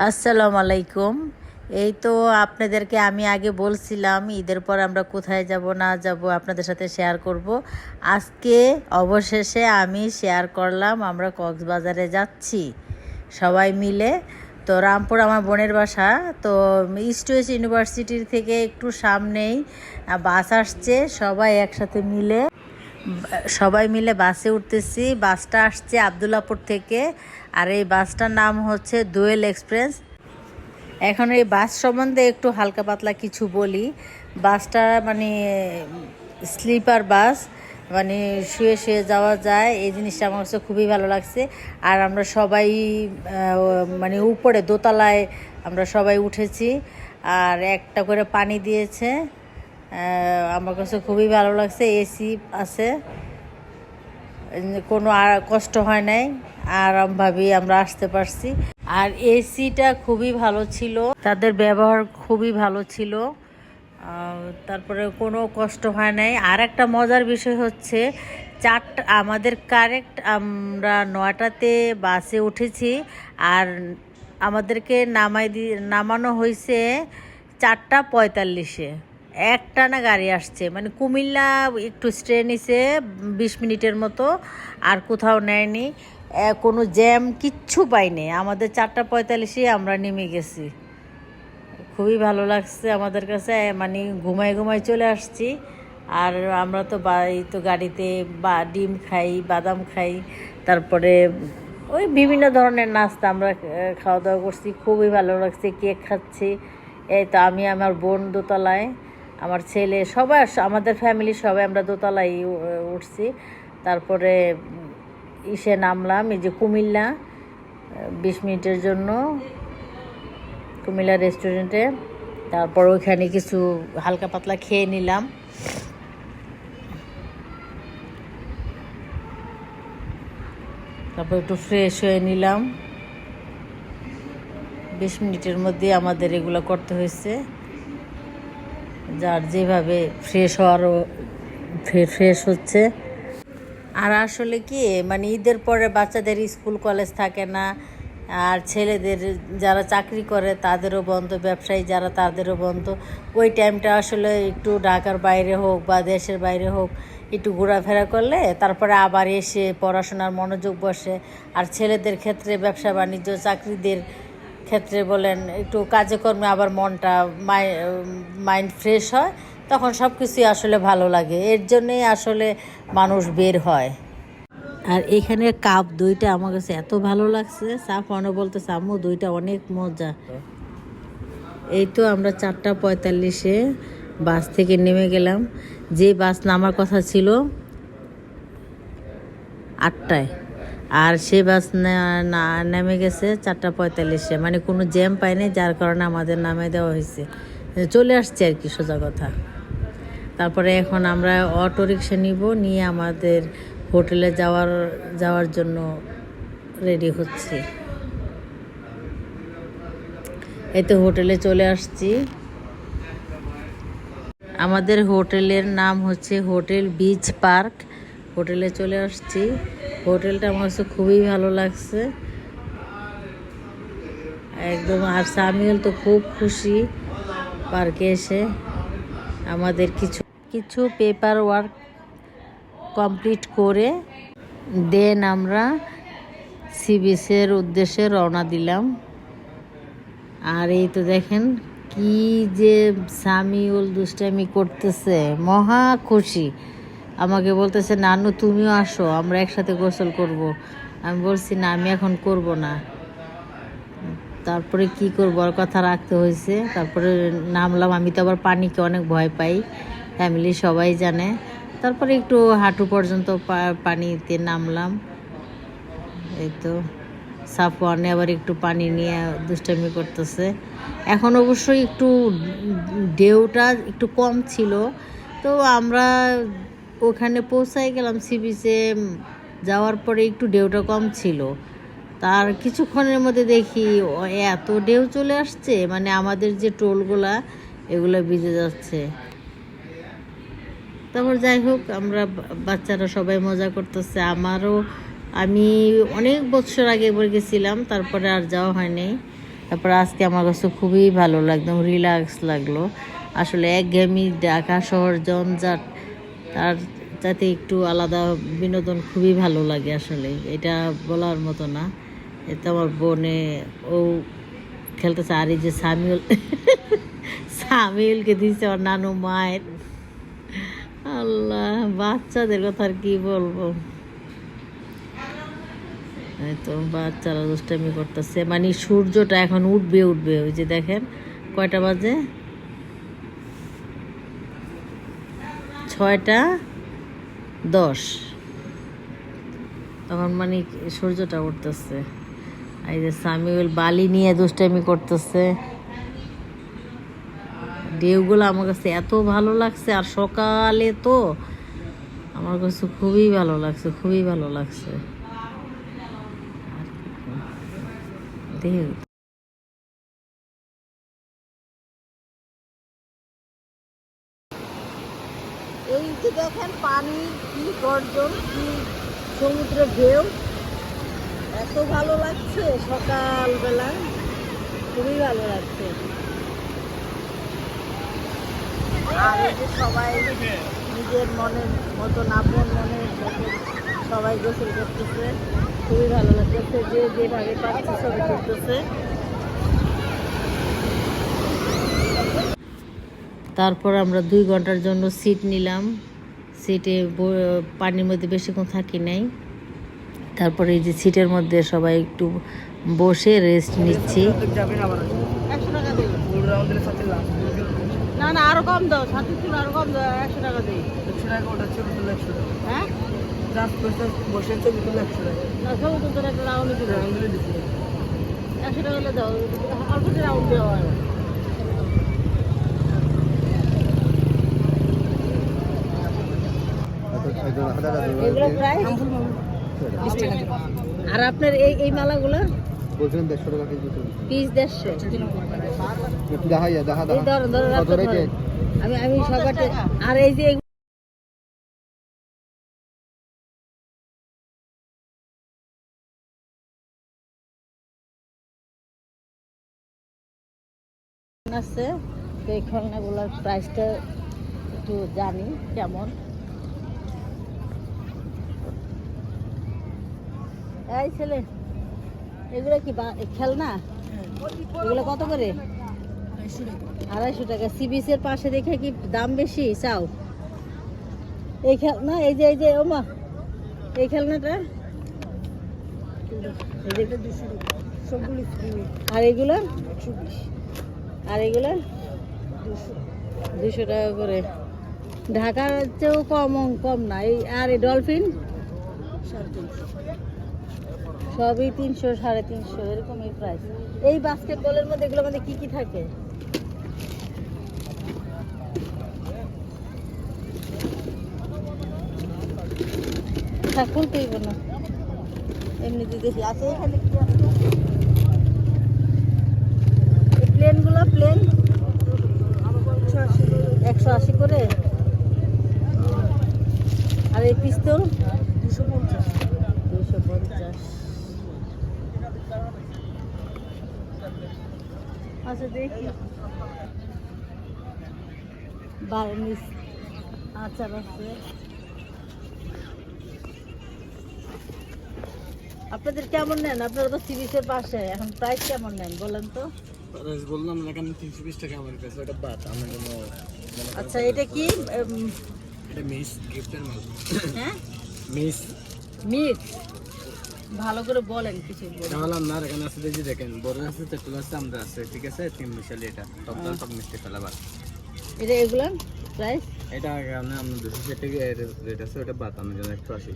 আসসালামু আলাইকুম। এই তো আপনাদেরকে আমি আগে বলছিলাম, ঈদের পর আমরা কোথায় যাব, না যাব আপনাদের সাথে শেয়ার করব। আজকে অবশেষে আমি শেয়ার করলাম, আমরা কক্সবাজারে যাচ্ছি সবাই মিলে। তো রামপুর আমার বোনের বাসা, তো ইস্ট ওয়েস্ট ইউনিভার্সিটির থেকে একটু সামনেই বাস আসছে, সবাই একসাথে মিলে, সবাই মিলে বাসে উঠতেছি। বাসটা আসছে আবদুল্লাপুর থেকে আর এই বাসটার নাম হচ্ছে দোয়েল এক্সপ্রেস। এখন এই বাস সম্বন্ধে একটু হালকা পাতলা কিছু বলি। বাসটা মানে স্লিপার বাস মানে শুয়ে শুয়ে যাওয়া যায়। এই জিনিসটা আমার কাছে খুবই ভালো লাগছে। আর আমরা সবাই মানে উপরে, দোতলায় আমরা সবাই উঠেছি। আর একটা করে পানি দিয়েছে। আমার কাছে খুবই ভালো লাগছে। এসি আছে। কোনো আর কষ্ট হয় নাই। আরামভাবেই আমরা আসতে পারছি। আর এসিটা খুবই ভালো ছিল। তাদের ব্যবহার খুবই ভালো ছিল। তারপরে কোনো কষ্ট হয় নাই। আর একটা মজার বিষয় হচ্ছে, চারটা, আমাদের কারেক্ট আমরা নয়টাতে বাসে উঠেছি। আর আমাদেরকে নামাই দি, নামানো হয়েছে চারটা পঁয়তাল্লিশে। একটা না গাড়ি আসছে। মানে কুমিল্লা একটু স্টে নিছে, বিশ মিনিটের মতো, আর কোথাও নেয়নি। কোনো জ্যাম কিচ্ছু পাইনি। আমাদের চারটা পঁয়তাল্লিশে আমরা নেমে গেছি। খুবই ভালো লাগছে আমাদের কাছে মানে ঘুমাই ঘুমাই চলে আসছি। আর আমরা তো বা, এই তো গাড়িতে বা, ডিম খাই, বাদাম খাই, তারপরে ওই বিভিন্ন ধরনের নাস্তা আমরা খাওয়া দাওয়া করছি। খুবই ভালো লাগছে, কেক খাচ্ছি। এই তো আমি, আমার বোন দোতলায়, আমার ছেলে, সবাই আমাদের ফ্যামিলি সবাই আমরা দোতলায় উঠছি। তারপরে ইসে নামলাম, এই যে কুমিল্লা, বিশ মিনিটের জন্য কুমিল্লা রেস্টুরেন্টে তারপর ওইখানে কিছু হালকা পাতলা খেয়ে নিলাম। তারপর একটু ফ্রেশ হয়ে নিলাম। বিশ মিনিটের মধ্যে আমাদের এগুলো করতে হয়েছে। যার যেভাবে ফ্রেশ হওয়ারও ফ্রেশ হচ্ছে। আর আসলে কি মানে ঈদের পরে বাচ্চাদের স্কুল, কলেজ থাকে না। আর ছেলেদের যারা চাকরি করে, তাদেরও বন্ধ, ব্যবসায়ী যারা, তাদেরও বন্ধ। ওই টাইমটা আসলে একটু ঢাকার বাইরে হোক বা দেশের বাইরে হোক, একটু ঘোরাফেরা করলে তারপরে আবার এসে পড়াশোনার মনোযোগ বসে। আর ছেলেদের ক্ষেত্রে, ব্যবসা বাণিজ্য, চাকরিদের ক্ষেত্রে বলেন, একটু কাজে কর্মে আবার মনটা মাইন্ড ফ্রেশ হয়। তখন সব কিছুই আসলে ভালো লাগে। এর জন্যেই আসলে মানুষ বের হয়। আর এখানে কাপ দুইটা আমার কাছে এত ভালো লাগছে। সাফানো বলতেছে, আম্মু, দইটা অনেক মজা। এই তো আমরা চারটা পঁয়তাল্লিশে বাস থেকে নেমে গেলাম। যে বাস নামার কথা ছিল আটটায়, আর সে বাস না- নেমে গেছে চারটা পঁয়তাল্লিশে। মানে কোনো জ্যাম পায়নি যার কারণে আমাদের নামে দেওয়া হয়েছে। চলে আসছে আর কি, সোজা কথা। তারপরে এখন আমরা অটো রিক্সা নিব, নিয়ে আমাদের হোটেলে যাওয়ার যাওয়ার জন্য রেডি হচ্ছি। এই তো হোটেলে চলে আসছি। আমাদের হোটেলের নাম হচ্ছে হোটেল বিচ পার্ক। হোটেলে চলে আসছি। হোটেলটা আমার কাছে খুবই ভালো লাগছে। একদম, আর সামিউল তো খুব খুশি। পার্কে এসে আমাদের কিছু কিছু পেপার ওয়ার্ক কমপ্লিট করে দেন আমরা সি বিচের উদ্দেশ্যে রওনা দিলাম। আর এই তো দেখেন কি যে সামিউল দুষ্টামি করতেছে, মহা খুশি। আমাকে বলতেছে, নানু, তুমিও আসো, আমরা একসাথে গোসল করব। আমি বলছি, না, আমি এখন করব না। তারপরে কি করব? ওর কথা রাখতে হয়েছে। তারপরে নামলাম। আমি তো আবার পানিকে অনেক ভয় পাই। ফ্যামিলি সবাই জানে। তারপরে একটু হাঁটু পর্যন্ত পানিতে নামলাম। এই তো। সাফওয়ানে আবার একটু পানি নিয়ে দুষ্টামি করতেছে। এখন অবশ্যই একটু ঢেউটা একটু কম ছিল। তো আমরা ওখানে পৌঁছাই গেলাম সি বিচে। যাওয়ার পরে একটু ঢেউটা কম ছিল। তার কিছুক্ষণের মধ্যে দেখি এত ঢেউ চলে আসছে মানে আমাদের যে টোলগুলা, এগুলো ভিজে যাচ্ছে। তারপর যাই হোক, আমরা বাচ্চারা সবাই মজা করতেছে। আমারও, আমি অনেক বছর আগে একবার গেছিলাম, তারপরে আর যাওয়া হয়নি। তারপর আজকে আমার কাছে খুবই ভালো একদম রিল্যাক্স লাগল। আসলে একঘেয়েমি ঢাকা শহর, জঞ্জাট, তার যাতে একটু আলাদা বিনোদন খুবই ভালো লাগে আসলে। এটা বলার মতো না। এতে আমার বোনে, ও খেলতেছে আর এই যে সামিউল, সামিউলকে দিয়েছে ওর নানু মায়ের। আল্লাহ, বাচ্চাদের কথা আর কি বলব? তো বাচ্চারা দুষ্টামি করতেছে। মানে সূর্যটা এখন উঠবে উঠবে। ওই যে দেখেন, কয়টা বাজে? ছয়টা দশ। তখন মানে সূর্যটা উঠতেছে। এই যে সামিউল বালি নিয়ে দুষ্টামি করতেছে। ঢেউগুলো আমার কাছে এত ভালো লাগছে, আর সকালে তো আমার কাছে খুবই ভালো লাগছে, খুবই ভালো লাগছে। ঢেউ। এই যে দেখেন পানি কি গর্জন, কি সমুদ্রের ঢেউ। এত ভালো লাগছে সকালবেলা। খুবই ভালো লাগছে। আর এই যে সবাই নিজের মনের মতন আপন মনের মতন সবাই গোসল করতেছে। খুবই ভালো লাগতেছে যে যেভাবে পাচ্ছে ছবি করতেছে। তারপর আমরা দুই ঘণ্টার জন্য সিট নিলাম। সিটে পানির মধ্যে বেশিক্ষণ থাকি নাই। তারপরে এই যে সিটের মধ্যে সবাই একটু বসে রেস্ট নিচ্ছি। একশো টাকা দিই না না আরও কম দাও সাথে ছিল আরও কম দাও একশো টাকা দিই। একশো হ্যাঁ? না সব তো তোর একটা রাউন্ড একশো টাকা হলে দাও অল্প রাউন্ড দেওয়া হয়। আর আপনার এই এই মালাগুলো? বলছিলেন দেড়শো টাকা কেজি পিস দেড়শো। দেখা যায়। আমি আমি আর এই যে আছে। তো এই খেলনাগুলোর প্রাইসটা একটু জানি কেমন। এই ছেলে, এগুলো কি খেলনা? এগুলো কত করে? আড়াইশো টাকা। সি বিচের পাশে দেখে কি দাম বেশি? চাও। এই খেলনা এই যে এই যে, ওমা, এই খেলনাটা? আর এগুলো? আর এগুলো? দুশো টাকা করে। ঢাকার চেয়েও কম কম না। এই আর এই ডলফিন? সবই তিনশো, সাড়ে তিনশো, এরকমই প্রাইস এই বাস্কেটবলের মধ্যে এগুলোর মধ্যে কি কি থাকে? তুইব না। এমনিতে দেখি, আছে এখানে কি আছে? প্লেনগুলো প্লেন একশো আশি করে। আর এই পিস্তল দুশো পঞ্চাশ দুশো পঞ্চাশ আচ্ছা দেখি। বার্নিস আচার আছে। আপনাদের কেমন নেন? আপনারা তো সিরিজের পাশে এখন প্রাইস কেমন নেন বলেন তো? বললাম না কেন তিনশো বিশ টাকা আমার কাছে ওটা বাদ আমার জন্য আচ্ছা এটা কি? এটা মিস গিফটের মাল। হ্যাঁ? মিস। মিট ভালো করে বলেন কিছু তাহলে আপনার এখানে আছে দেখি দেখেন বড় আছে তেঁতুল আছে আমরা আছে ঠিক আছে? তিন মিশালি এটা টক ডাল টক মিষ্টি ফেলাবার এটা এগুলো প্রাইস এটা এখানে আপনার দুশো ষাট টাকা রেট আছে ওটা আমার জন্য একশো আশি।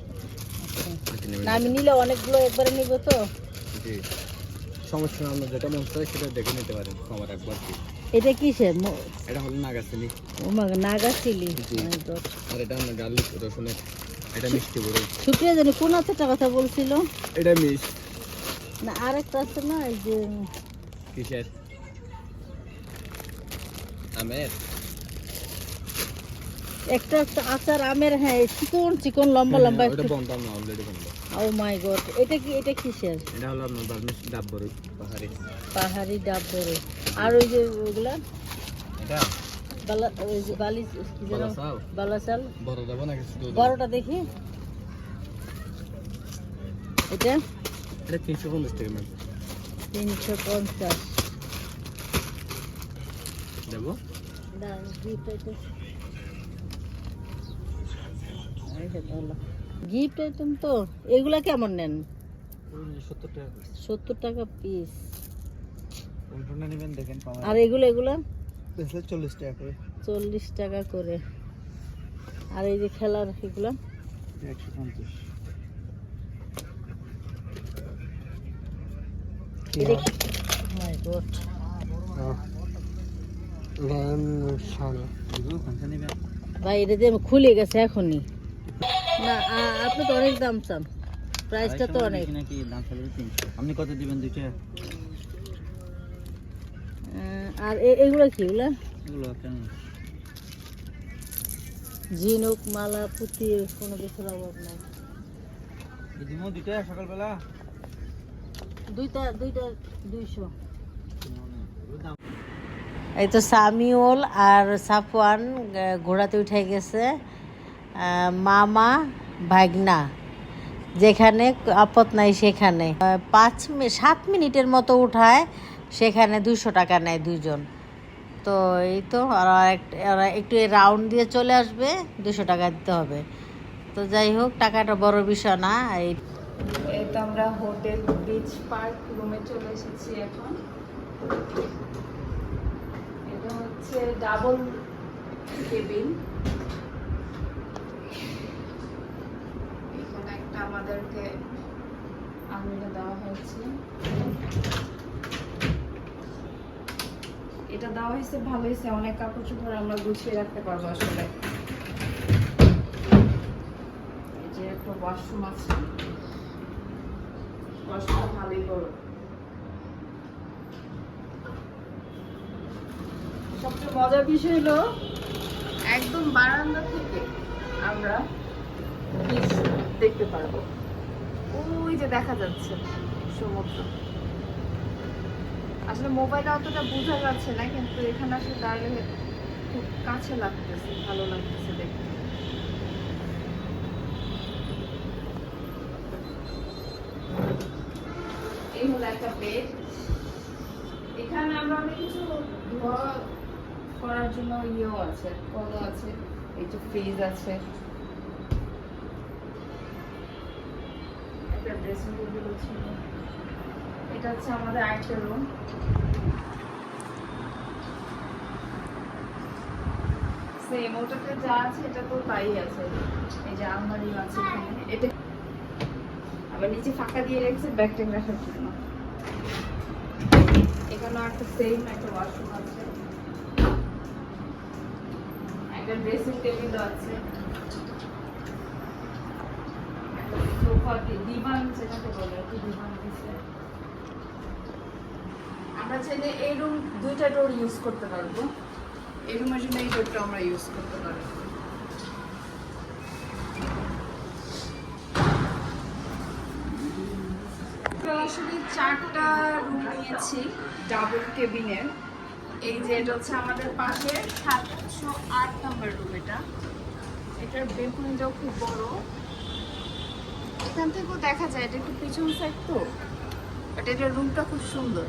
না আমি নিলে অনেকগুলো একবারে নিব তো। জি। সমস্যা আপনার যেটা মন চায় সেটা দেখে নিতে পারেন আমার একবার কি। এটা কিসের? ম- এটা হলো নাগাছিলি। ও মা নাগা চিলি জি। আর এটা আপনার গার্লিক রসুনের এটা মিষ্টি বড়। ছুটিয়ে জানি কোন আচারটা কথা বলছিল? এটা মিস না আরেকটা আছে না এই যে কিসের? আমের? একটা একটা আচার আমের হ্যাঁ চিকন চিকন লম্বা লম্বা ওটা একটু। বন্ধ না অলরেডি বন্ধ। ও মাই গড এটা কি এটা কিসের? এটা হলো আপনার বার্মিস ডাব্বর পাহাড়ি। পাহাড়ি ডাব বড়। আর ওই যে ওগুলা? এটা? বড়টা দেখি। এটা এটা তিনশো পঞ্চাশ টাকা ম্যাম। তিনশো পঞ্চাশ। দেবো? গিফট আইটেম তো এগুলা কেমন নেন? সত্তর টাকা পিস আর এগুলো এগুলা? বেসলে চল্লিশ টাকা করে। চল্লিশ টাকা করে। আর এই যে খেলার এগুলা? একশো পঞ্চাশ। কি মাই গড ভাই এটা যে খুলে গেছে এখনই। না আপনি তো অনেক দাম চান। প্রাইসটা তো অনেক। নাকি দাম আপনি কত দিবেন দুইটা? আর এগুলো কি এগুলা? ঝিনুক মালা পুঁতি কোনো কিছুর অভাব নাই। দুইটা সকালবেলা? দুইটা দুইটা দুইশো। এই তো সামিউল আর সাফওয়ান ঘোড়াতে উঠে গেছে। মামা ভাগনা। যেখানে আপদ নাই সেখানে। পাঁচ সাত মিনিটের মতো উঠায়। সেখানে দুশো টাকা নেয় দুজন তো এই তো ওরা ওরা একটু রাউন্ড দিয়ে চলে আসবে দুশো টাকা দিতে হবে। তো যাই হোক, টাকাটা বড় বিষয় না, এই এই তো আমরা হোটেল বিচ পার্ক রুমে চলে এসেছি এখন। এটা হচ্ছে ডাবল কেবিন। এখানে একটা আমাদেরকে আলমিরা দেওয়া হয়েছে। এটা দেওয়া হয়েছে, ভালো হয়েছে, অনেক কাপড় চোপড় আমরা গুছিয়ে রাখতে পারব আসলে। সবচেয়ে মজার বিষয় হলো, একদম বারান্দা থেকে আমরা দেখতে পারব। ওই যে দেখা যাচ্ছে সমুদ্র। আসলে মোবাইলে অতটা বোঝা যাচ্ছে না, কিন্তু এখানে আসলে দাঁড়ালে খুব কাছে লাগতেছে, ভালো লাগতেছে দেখতে। এই হলো একটা বেড এখানে আমরা অনেক কিছু ধোয়া করার জন্য ইয়েও আছে কলও আছে, এই যে ফ্রিজ আছে। একটা ড্রেসিং টেবিল ছিল। এটা হচ্ছে আমাদের আরেকটা রুম সেম ওটাতে যা আছে, এটা তো তাই আছে। এই যে আলমারিও আছে এটা আবার নিচে ফাঁকা দিয়ে রেখেছে ব্যাগ ট্যাগ রাখার জন্য এখানে একটা সেম একটা ওয়াশরুম আছে। একটা ড্রেসিং টেবিল আছে। সোফা দিবান যেটাকে বলে একটু দিবান দিছে। আমরা চাইলে এই রুম দুইটা ডোর ইউজ করতে পারব। এই রুমের জন্য এই ডোরটা আমরা ইউজ করতে পারব। সরাসরি চারটা রুম নিয়েছি। ডাবল কেবিনের এই যে এটা হচ্ছে আমাদের পাশে সাতশো আট নম্বর রুম এটা। এটার বেলকুনিটাও খুব বড়। এখান থেকেও দেখা যায় এটা একটু পিছন সাইড তো। বাট এটার রুমটা খুব সুন্দর।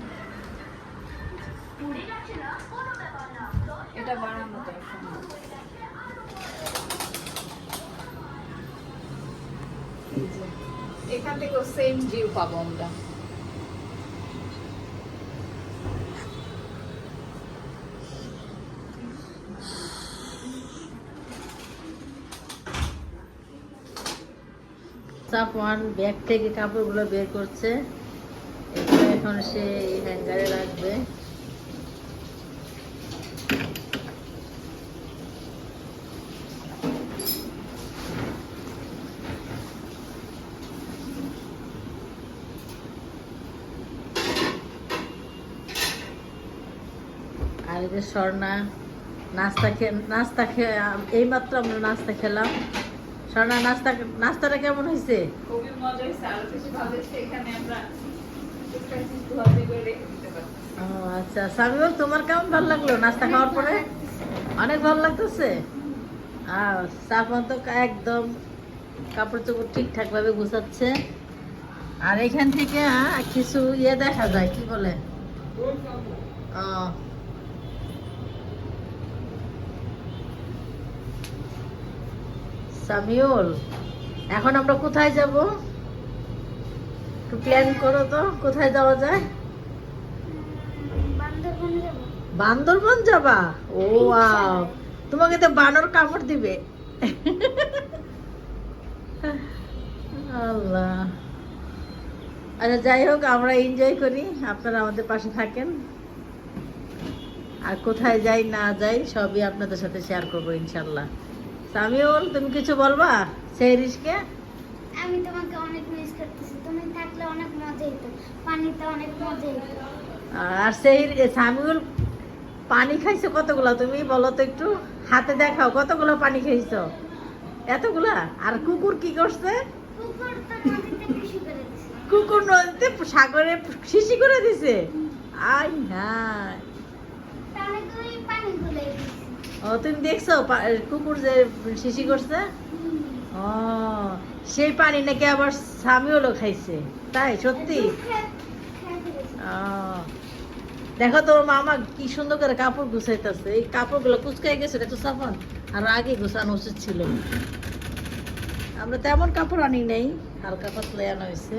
এটা বানানো দরকার এখান। থেকেও সেম ভিউ পাবো আমরা। সাফওয়ান ব্যাগ থেকে কাপড়গুলো বের করছে। এখন সে হ্যাঙ্গারে রাখবে। যে স্বর্ণা নাস্তা খেয়ে নাস্তা খেয়ে এইমাত্র আমরা নাস্তা খেলাম। স্বর্ণা নাস্তা নাস্তাটা কেমন হয়েছে? খুবই মজা আরও ভালো এখানে আমরা ও আচ্ছা সামিউল তোমার কেমন ভালো লাগল নাস্তা খাওয়ার পরে? অনেক ভালো লাগতেছে? আর সাফন তো একদম কাপড় চোপড় ঠিকঠাক ভাবে গুছাচ্ছে। আর এখান থেকে কিছু ইয়ে দেখা যায় কি বলে? ও সামিউল এখন আমরা কোথায় যাব? একটু প্ল্যান করো তো কোথায় যাওয়া যায়? বান্দরবন যাবা। ও তোমাকে তো বানর কামড় দিবে। আল্লাহ। আচ্ছা যাই হোক আমরা এনজয় করি। আপনারা আমাদের পাশে থাকেন। আর কোথায় যাই না যাই সবই আপনাদের সাথে শেয়ার করব ইনশাল্লাহ সামিউল তুমি কিছু বলবা সেই রিস্কে? আমি তোমাকে অনেক মিস করতেছি। তুমি থাকলে অনেক মজা হতো পানিতে অনেক মজা হতো আর সেই সামিউল পানি খাইছো কতগুলা? তুমি বলো তো একটু। হাতে দেখাও কতগুলো পানি খাইছো? এতগুলা? আর কুকুর কি করছে? কুকুর তো নদীতে কৃষি করে দিছে। কুকুর নদীতে সাগরে শিশি করে দিছে? আই না ও, তুমি দেখছ কুকুর যে শিশি করছে? ও, সেই পানি নাকি আবার সামিউলও খাইছে। তাই, সত্যি? দেখো তোর মামা কি সুন্দর করে কাপড় গুছাইতেছে। এই কাপড়গুলো কুচকাই গেছে, এটা তো সাফন আর আগে গুছানো উচিত ছিল। আমরা তেমন কাপড় আনি নেই, হালকা পাতলা আনা হয়েছে।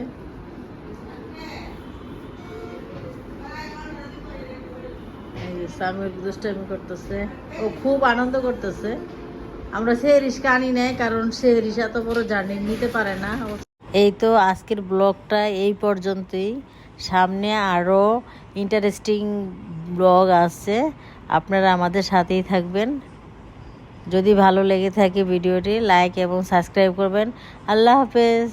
সামির দুষ্টামি করতেছে। ও খুব আনন্দ করতেছে। আমরা সে রিস্কা আনি নাই, কারণ সে রিস এত বড় জার্নি নিতে পারে না। এই তো আজকের ব্লগটা এই পর্যন্তই। সামনে আরও ইন্টারেস্টিং ব্লগ আছে। আপনারা আমাদের সাথেই থাকবেন। যদি ভালো লেগে থাকে ভিডিওটি লাইক এবং সাবস্ক্রাইব করবেন। আল্লাহ হাফেজ।